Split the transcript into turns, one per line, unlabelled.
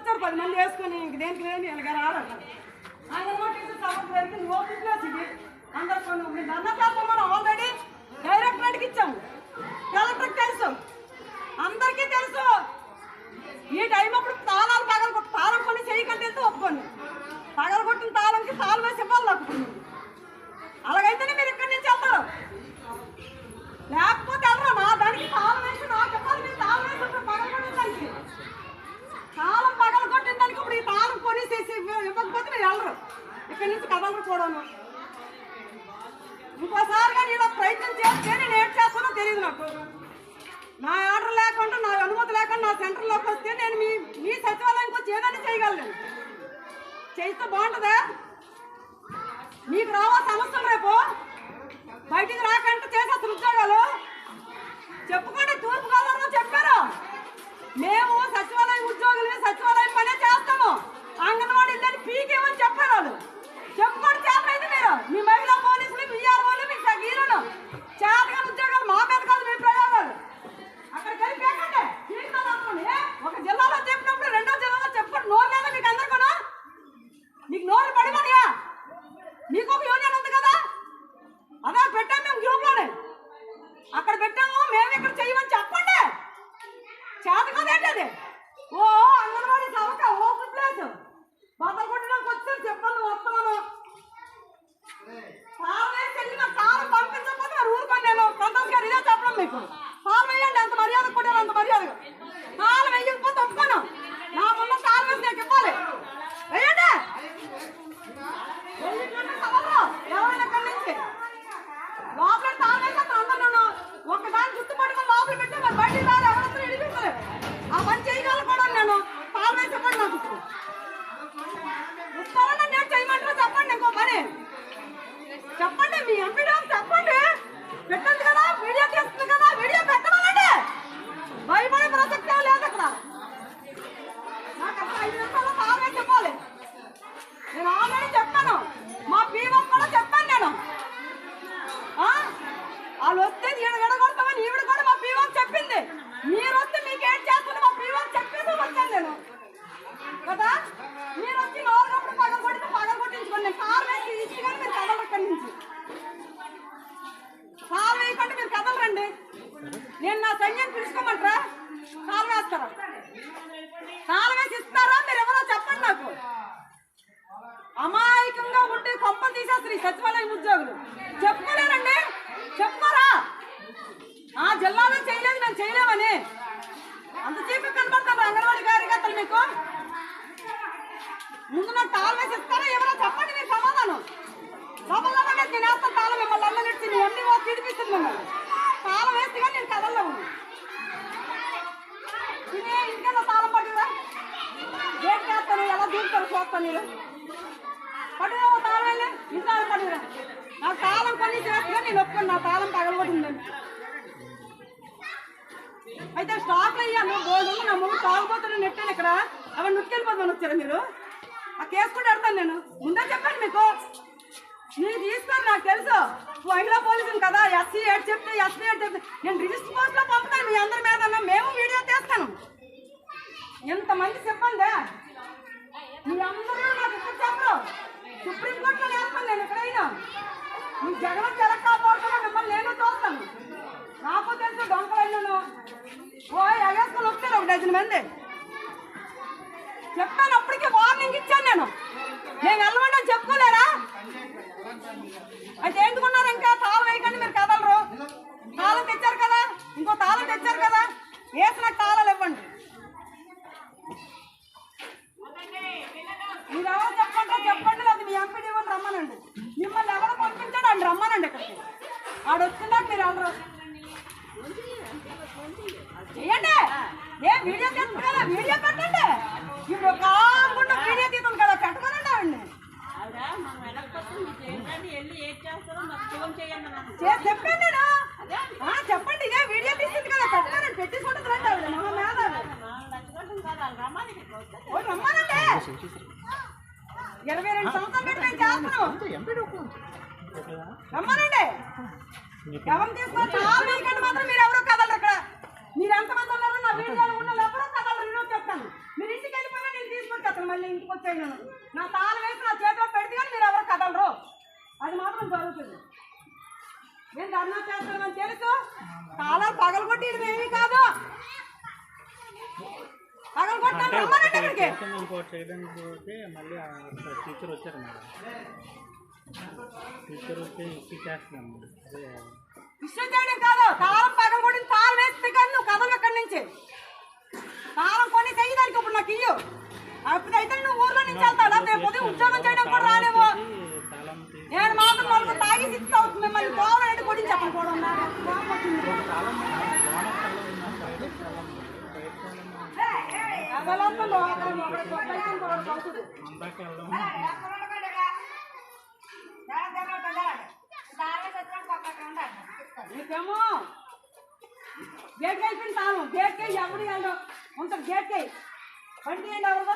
వేస్తాను పది మంది వేసుకొని ఇంక దేనికి లేని ఇలాగ రారు అంగన్వాడీ టీచర్ సపోర్ట్ పెడితే నువ్వు ఓపెన్ ఇది అందరు కొన్ని అన్న చేస్తాం మనం ఆల్రెడీ డైరెక్టరేట్కి ఇచ్చాము కలెక్టర్కి తెలుసు అందరికీ తెలుసు ఈ టైం అప్పుడు తాళాలు పగల కొట్టి తాళం కొని చేయకంటే వెళ్తే ఒప్పుకోండి పగల కొట్టిన తాళంకి తాళం వేసి ఇవ్వాలి నాకు అలాగైతేనే మీరు ఇక్కడి నుంచి వెళ్తారు లేకపోతే వెళ్ళరు నా దానికి తాళం వేసి నాకు ఇవ్వాలి మీరు తాళం వేసి ఉంటే పగల కొట్టిన దానికి తాళం పగల కొట్టిన దానికి ఇప్పుడు ఈ తాళం కొనేసేసి ఇవ్వ- వెళ్ళరు ఇక్కడి నుంచి కదలరు చూడను. ఇంకోసారి కానీ ఇలా ప్రయత్నం చేస్తే నేను ఏం చేస్తానో తెలియదు నాకు. నా ఆర్డర్ లేకుండా నా అనుమతి లేకుండా నా సెంటర్లోకి వస్తే నేను మీ మీ సచివాలయానికి వచ్చి ఏదైనా చేయగలను. చేస్తే బాగుంటుందా? మీకు రావా సమస్యలు రేపు. బయటికి రాకంటే చేసేస్తారు ఉద్యోగాలు చెప్పుకోండి తూర్పు గోదావరిలో చెప్పారు మేము సచివాలయం ఉద్యోగులు సచివాలయం పనే చేస్తాము అంగన్వాడీ ఇల్లని పీకేమని చెప్పారు వాళ్ళు చెప్పుకోండి చేతనైతే మీరు మీ మహిళా పోలీసులు మీ వాళ్ళు మీ సగీరును చేతగా ఉద్యోగాలు మా మీద కాదు మీ ప్రయోగాలు అక్కడికి వెళ్ళి పీకండి పీకుతాను అనుకోండి ఏ? ఒక జిల్లాలో చెప్పినప్పుడు రెండో జిల్లాలో చెప్పుకోండి నోరు లేదా మీకు అందరికీ నీకు నోరు పడిపోయా నీకు ఒక యూనియన్ ఉంది కదా అదే పెట్టాం మేము గ్రూప్లోనే అక్కడ పెట్టాము మేము ఇక్కడ చేయమని చెప్పండి చేత కదేంటి అది ఓ అంగన్వాడీ సవక ఓపెన్ ప్లేస్ బద్దలు కొట్టడానికి వచ్చారు చెప్పండి వస్తున్నాను పాలు వేసి వెళ్ళి నాకు కాలం పంపించకపోతే మరి ఊరుకోండి నేను సంతోష్ గారు ఇదే చెప్పడం మీకు పాలు వేయండి ఎంత మర్యాద కొట్టారు అంత మర్యాద పాలు వేయకపోతే ఒప్పుకోను నా ముందు పాలు వేసి నాకు ఇవ్వాలి వేయండి వెళ్ళిపోండి కదలరు. ఎవరైనా ఇక్కడి నుంచి లోపల తాగేసి అందరూ ఒకదాని జుట్టు పట్టుకొని లోపల పెట్టి మరి రాదు ఎవరితో ఇడిపించలేదు ఆ పని చేయగలను కూడా నేను తాళం వేసి ఇవ్వండి నాకు ఇప్పుడు. ఇస్తారని నేను చేయమంటారా చెప్పండి ఇంకో పని చెప్పండి మీ ఎంపీడీ చెప్పండి పెట్టండి కదా వీడియో తీస్తుంది కదా వీడియో పెట్టమనండి భయపడే ప్రసక్తే లేదు అక్కడ నాకు అక్కడ ఐదు నిమిషాల్లో తాళం వేసి ఇవ్వాలి నేను ఆల్రెడీ చెప్పాను మా పీఓ కూడా చెప్పాను నేను ఆ? వాళ్ళు వస్తే ఈడ విడగొడతామని ఈవిడ కూడా మా పీఓ చెప్పింది మీరు వస్తే మీకు ఏం చేస్తుంది మా పీఓ చెప్పేసి వచ్చాను నేను కదా మీరు వచ్చి నాలుగప్పుడు పగల కొడితే పగల కొట్టించుకోండి నేను కారు వేసి ఇచ్చి కానీ మీరు కదలరు ఇక్కడి నుంచి కాలు వేయకండి మీరు కదలరండి నేను నా సంజయ్ పిలుచుకోమంటారా? కాలు వేస్తారా? కాలు వేసి ఇస్తారా? మీరు ఎవరో చెప్పండి నాకు. అమాయకంగా ఉండి కొంపలు తీసేస్తారు ఈ సచివాలయం ఉద్యోగులు. చెప్పుకోలేరండి? చెప్పుకోరా? ఆ జిల్లాలో చేయలేదు మేము చేయలేమని. అంత చీపు కనబడతారు అంగన్వాడీ కార్యకర్తలు మీకు. ముందు నాకు తాళం వేసి ఇస్తారా? ఎవరో చెప్పండి మీకు సమాధానం. సభలో నేను తాళం మిమ్మల్ని అల్లనెట్టి నీ వండి ఓ తిడిపిస్తుంది మిమ్మల్ని. కానీ నేను. ఓ తాళం వెళ్ళి. ఇంట్లో పట్టుకురా. తాళం కొన్ని చేస్తున్నా నేను ఒప్పుకొని. నా తాళం పగలబడిందండి అయితే స్టాక్ అయ్యాను గోల్డ్ నా ముందు తాగుపోతున్న నెట్టాను ఇక్కడ. అవి నుట్టుకెళ్ళిపోతాను వచ్చారా మీరు? ఆ కేసు కూడా పెడతాను నేను. ముందే చెప్పాను మీకు. నేను తీసుకోను నాకు తెలుసు. మహిళా పోలీసులు కదా ఎస్సీ ఏడు చెప్తే ఎస్సీ ఏడు చెప్తే. నేను రిజిస్టర్ పోస్ట్లో పంపుతాను మీ అందరి మీద మేము వీడియో తీస్తాను. ఎంతమంది చెప్పండి మీ అందరూ నాకు ఇప్పుడు చెప్పరు. సుప్రీంకోర్టులో వేస్తాను నేను ఎక్కడైనా. మీ జగన్ జలక్ కాపాడుతున్నా మిమ్మల్ని నేను చూస్తాను. నాకు తెలుసు డొంకలైనాను ఓ ఎగేసుకొని వచ్చారు ఒక డజన్ మంది. చెప్పాను అప్పటికే వార్నింగ్ ఇచ్చాను నేను. నేను వెళ్ళమంటే అయితే ఎందుకున్నారు ఇంకా తాళం వేయకండి మీరు కదలరు. తాళం తెచ్చారు కదా ఇంకో తాళం తెచ్చారు కదా వేసిన తాళాలు ఇవ్వండి. మీరు ఎవరు చెప్పండి చెప్పండి అది మీ ఎంపీడీ వాళ్ళు రమ్మనండి. మిమ్మల్ని ఎవరు పంపించాడు అని రమ్మనండి ఇక్కడికి. ఆడు వచ్చిందాక మీరు వెళ్ళరు. చేయండి. ఏ వీడియో రమ్మనండి. ఎవరు తీసుకోవచ్చు ఆ
వీకెండ్
మాత్రం మీరు ఎవరో కదలరు ఇక్కడ. మీరు ఎంతమంది ఉన్నారో నా ఎవరో కదలరు. నేను చెప్తాను. మీరు ఇంటికి వెళ్ళిపోయినా నేను తీసుకొచ్చేస్తాను మళ్ళీ ఇంటికి నా తాను నా చేతిలో పెడితే మీరు ఎవరు కదలరు. అది మాత్రం జరుగుతుంది. నేను ధర్నా చేస్తానని తెలుసు. కాలాలు పగలగొట్టి ఇది ఏమీ కాదు. పగలగొట్టాను రమ్మనండి ఇక్కడికి.
మళ్ళీ టీచర్ వచ్చారు
ఇష్టం కాదు. తాళం పగలగొట్టిన తాళం వేస్తే కానీ నువ్వు కదలు ఎక్కడి నుంచి. తాళం కొన్ని చేయడానికి ఇప్పుడు నాకు ఇయ్యు. అప్పుడైతే నువ్వు ఊర్లో నుంచి వెళ్తావు లేకపోతే ఉద్యోగం చేయడం కూడా రాలేవు నేను మాత్రం వాళ్ళకు తాగి ఇస్తావు మిమ్మల్ని పోవాలంటే కొట్టి చెప్పను కూడా నాకు కోపం వచ్చింది.
తాళం లోన తాళం ఉన్నా బయట తాళం బయట తాళం
అగలొత్తంలో అక్కడ ఒకటి కొట్టయితే ఇంకొకటి కొడుతుంది.
అందాక వెళ్దాం
నీకేమో గేట్ అయిపోయింది తాను గేట్కి ఎవరు వెళ్ళడం. ఉంటారు గేట్కి బండి తీయండి ఎవరు